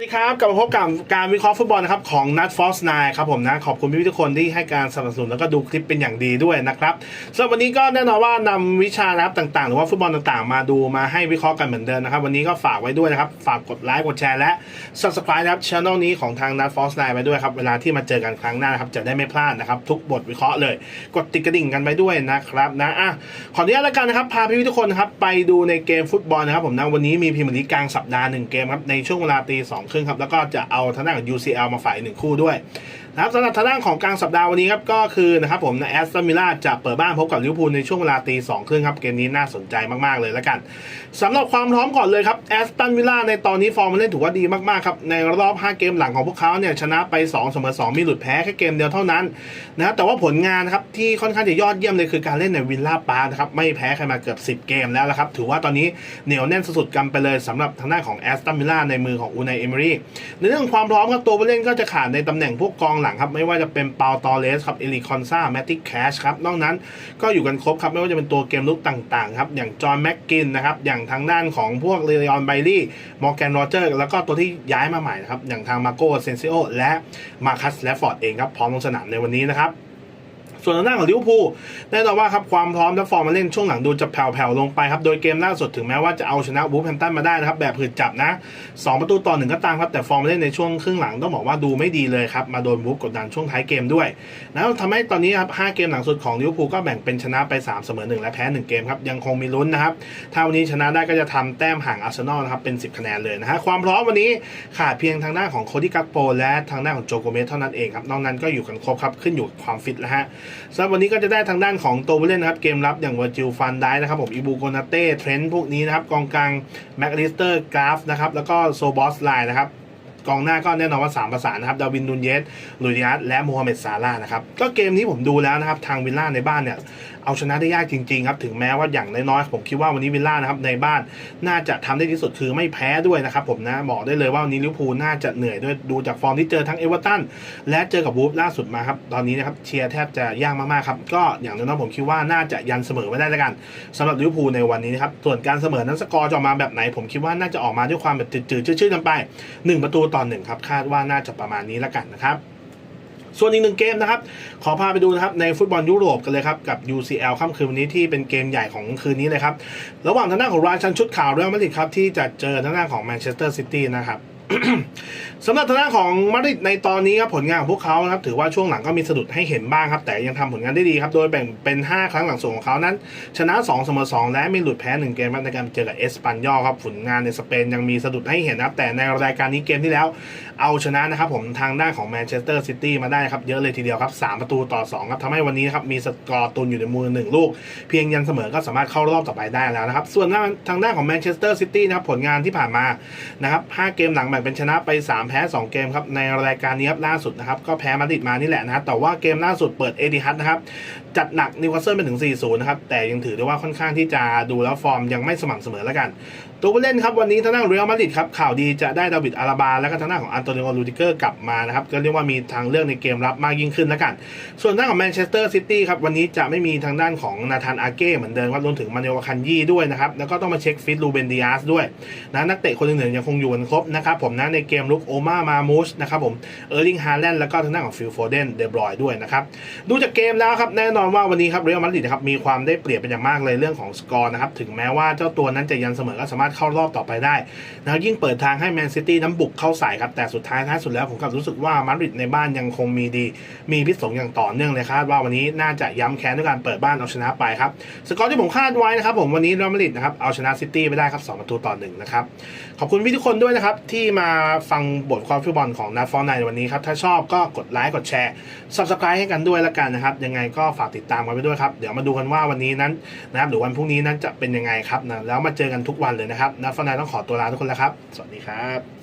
สวัสดีครับกลับมาพบกับการวิเคราะห์ฟุตบอลนะครับของนัทฟอสไนครับผมนะขอบคุณพี่ทุกคนที่ให้การสนับสนุนแล้วก็ดูคลิปเป็นอย่างดีด้วยนะครับสำหรับวันนี้ก็แน่นอนว่านำวิชานะครับต่าง ๆ หรือว่าฟุตบอลต่างๆ มาดูมาให้วิเคราะห์กันเหมือนเดิมนะครับ วันนี้ก็ฝากไว้ด้วยนะครับฝากกดไลค์กดแชร์และ subscribe นะครับช่องนี้ของทางนัทฟอสไนไว้ด้วยครับเวลาที่มาเจอกันครั้งหน้านะครับจะได้ไม่พลาดนะครับทุกบทวิเคราะห์เลย กดติดกระดิ่งกันไปด้วยนะครับนะอะขออนุญาตแล้วกันนะครับพาพี่ทุกคนครับไปดูในเกมฟุตบอลนะครับผมนะวันนี้มีพรีเมียร์ลีกกลางสัปดาห์หนึ่งเกมครับในช่วงเวลาตีสองครึ่งครับ แล้วก็จะเอาทางด้านของ UCL มาฝ่ายหนึ่งคู่ด้วย นะครับสำหรับทางด้านของกลางสัปดาห์วันนี้ครับก็คือนะครับผมนะแอสตันวิลล่าจะเปิดบ้านพบกับลิเวอร์พูลในช่วงเวลาตีสองครึ่งครับเกมนี้น่าสนใจมากๆเลยแล้วกันสำหรับความพร้อมก่อนเลยครับแอสตันวิลล่าในตอนนี้ฟอร์มมันเล่นถือว่าดีมากๆครับในรอบ 5 เกมหลังของพวกเขาเนี่ยชนะไป2เสมอ2มีหลุดแพ้แค่เกมเดียวเท่านั้นนะครับแต่ว่าผลงานครับที่ค่อนข้างจะยอดเยี่ยมเลยคือการเล่นในวิลล่าปาร์คนะครับไม่แพ้ใครมาเกือบ 10 เกมแล้วละครับถือว่าตอนนี้เหนียวแน่นสุดๆกันไปเลยสำหรับทางด้านของแอสตันวิลล่าในมือของอูนายเอเมรี่ในเรื่องความพร้อมครับตัวผู้เล่นก็จะขาดในตำแหน่งพวกกองหลังครับ ไม่ว่าจะเป็นเปาตอเลสครับเอลิคอนซาแมตติกแคชครับ นอกนั้นก็อยู่กันครบครับ ไม่ว่าจะเป็นตัวเกมลุกต่างๆครับอย่างจอห์นแม็กกินนะครับ อย่างทางด้านของพวกเรเลออนไบลี่มอร์แกนโรเจอร์แล้วก็ตัวที่ย้ายมาใหม่นะครับ อย่างทางมาโกเซนซิโอและมาคัสแลฟฟอร์ดเองครับพร้อมลงสนามในวันนี้นะครับ ส่วนทางด้านของลิเวอร์พูลแน่นอนว่าครับความพร้อมและฟอร์มมาเล่นช่วงหลังดูจะแผ่วๆลงไปครับโดยเกมล่าสุดถึงแม้ว่าจะเอาชนะวูฟแฮมตันมาได้นะครับแบบผืดจับนะ 2 ประตูต่อหนึ่งก็ตามครับแต่ฟอร์มมาเล่นในช่วงครึ่งหลังต้องบอกว่าดูไม่ดีเลยครับมาโดนวูฟกดดันช่วงท้ายเกมด้วย แล้วทำให้ตอนนี้ครับ5เกมหลังสุดของลิเวอร์พูลก็แบ่งเป็นชนะไป 3 เสมอ1และแพ้ 1 เกมครับยังคงมีลุ้นนะครับถ้าวันนี้ชนะได้ก็จะทำแต้มห่างอาร์เซนอลนะครับเป็น 10 คะแนนเลยนะฮะความพร้อมวันนี้ขาดเพียงทางด้านของโคดี้กักโปและทางด้านของโจโกเมสเท่านั้นเองครับนอกนั้นก็อยู่กันครบครับขึ้นอยู่กับความฟิตแล้วฮะสำหรับวันนี้ก็จะได้ทางด้านของตัวผู้เล่นนะครับเกมรับอย่างวอร์จิลฟันได้นะครับผมอีบูโกนาเต้เทรนต์พวกนี้นะครับกองกลางแม็กลิสเตอร์กราฟนะครับแล้วก็โซบอสไลน์นะครับ กองหน้าก็แน่นอนว่า 3 ประสานนะครับดาวินนูนเยสลุยดิอาสและโมฮัมเหม็ดซาร่านะครับก็เกมนี้ผมดูแล้วนะครับทางวิลล่าในบ้านเนี่ยเอาชนะได้ยากจริงๆครับถึงแม้ว่าอย่างน้อยๆผมคิดว่าวันนี้วิลล่านะครับในบ้านน่าจะทำได้ที่สุดคือไม่แพ้ด้วยนะครับผมนะบอกได้เลยว่าวันนี้ลิเวอร์พูลน่าจะเหนื่อยด้วยดูจากฟอร์มที่เจอทั้งเอเวอร์ตันและเจอกับวูฟล่าสุดมาครับตอนนี้นะครับเชียร์แทบจะยากมากๆครับก็อย่างน้อยๆผมคิดว่าน่าจะยันเสมอไม่ได้แล้วกันสำหรับลิเวอร์พูลในวันนี้นะครับส่วนการเสมอนั้นสกอร์จะออกมาแบบไหน ผมคิดว่าน่าจะออกมาด้วยความแบบจืดๆชื่อๆกันไปหนึ่งประตูต่อหนึ่งครับคาดว่าน่าจะประมาณนี้แล้วกันนะครับส่วนอีกหนึ่งเกมนะครับ ขอพาไปดูนะครับในฟุตบอลยุโรปกันเลยครับ กับ UCL ค่ำคืนวันนี้ที่เป็นเกมใหญ่ของคืนนี้เลยครับ ระหว่างทางด้านของราชันชุดข่าวเรอัลมาดริดครับ ที่จะเจอทางด้านของแมนเชสเตอร์ซิตี้นะครับ สำหรับทางด้านของมาดริดในตอนนี้ครับผลงานของพวกเขาครับถือว่าช่วงหลังก็มีสะดุดให้เห็นบ้างครับ แต่ยังทำผลงานได้ดีครับ โดยแบ่งเป็น 5 ครั้งหลังสุดของเขานั้น ชนะ2เสมอ2และไม่หลุดแพ้ 1 เกมในการเจอกับเอสปันยอครับผลงานในสเปนยังมีสะดุดให้เห็นครับ แต่ในรายการนี้เกมที่แล้ว เอาชนะนะครับผมทางด้านของแมนเชสเตอร์ซิตี้มาได้ครับเยอะเลยทีเดียวครับ3ประตูต่อ2ครับทำให้วันนี้ครับมีสกอร์ตุนอยู่ในมือ1ลูก เพียงยันเสมอก็สามารถเข้ารอบต่อไปได้แล้วนะครับส่วนทางด้านของแมนเชสเตอร์ซิตี้นะครับผลงานที่ผ่านมานะครับ5เกมหลังแบ่งเป็นชนะไป 3 แพ้ 2 เกมครับในรายการนี้ครับล่าสุดนะครับก็แพ้มาดริดมานี่แหละนะแต่ว่าเกมล่าสุดเปิดเอติฮัดนะครับจัดหนักนิวคาสเซิลไปถึง 4-0 นะครับแต่ยังถือได้ว่าค่อนข้างที่จะดูแล้วฟอร์มยังไม่สม่ำเสมอแล้วกัน ตัวผู้เล่นครับวันนี้ทางด้านเรอัลมาดริดครับข่าวดีจะได้ดาวิดอาราบา และก็ทางด้านของอันโตนิโอลูดิเกอร์กลับมานะครับก็เรียกว่ามีทางเลือกในเกมรับมากยิ่งขึ้นแล้วกัน ส่วนด้านของแมนเชสเตอร์ซิตี้ครับวันนี้จะไม่มีทางด้านของนาธานอาเก้เหมือนเดิมครับรวมถึงมาเนวคันยี่ด้วยนะครับแล้วก็ต้องมาเช็คฟิตลูเบนดิอาสด้วยนะนักเตะคนอื่นๆยังคงอยู่กันครบนะครับผมนะในเกมลุกโอมามามูสนะครับผมเออร์ลิงฮาแลนด์แล้วก็ทางด้านของฟิลโฟเดนเดบรอยด้วยนะครับดูจากเกมแล้วครับแน่นอนว่าวันนี้ครับเรอัลมาดริดนะครับมีความได้เปรียบเป็นอย่างมากเลยเรื่องของสกอร์นะครับถึงแม้ว่าเจ้าตัวนั้นจะยันเสมอก็สามารถเข้ารอบต่อไปได้นะครับยิ่งเปิดทางให้แมนซิตี้น้ำบุกเข้าใส่ครับแต่สุดท้ายท้ายสุดแล้วผมกลับรู้สึกว่ามาดริดในบ้านยังคงมีดี มีพิษสงอย่างต่อเนื่องเลยคาดว่าวันนี้น่าจะย้ำแค้นด้วยการเปิดบ้านเอาชนะไปครับสกอร์ที่ผมคาดไว้นะครับผมวันนี้เรอัลมาดริดนะครับเอาชนะซิตี้ไปได้ครับสองประตูต่อหนึ่งนะครับขอบคุณพี่ทุกคนด้วยนะครับที่มาฟังบทความฟุตบอลของนาฟอนในวันนี้ครับ ถ้าชอบก็กดไลค์กดแชร์ subscribe ให้กันด้วยละกันนะครับ ยังไงก็ฝากติดตามกันไปด้วยครับ เดี๋ยวมาดูกันว่าวันนี้นั้นนะครับหรือวันพรุ่งนี้นั้นจะเป็นยังไงครับนะแล้วมาเจอกันทุกวันเลยนะครับนาฟอนในต้องขอตัวลาทุกคนแล้วครับ สวัสดีครับ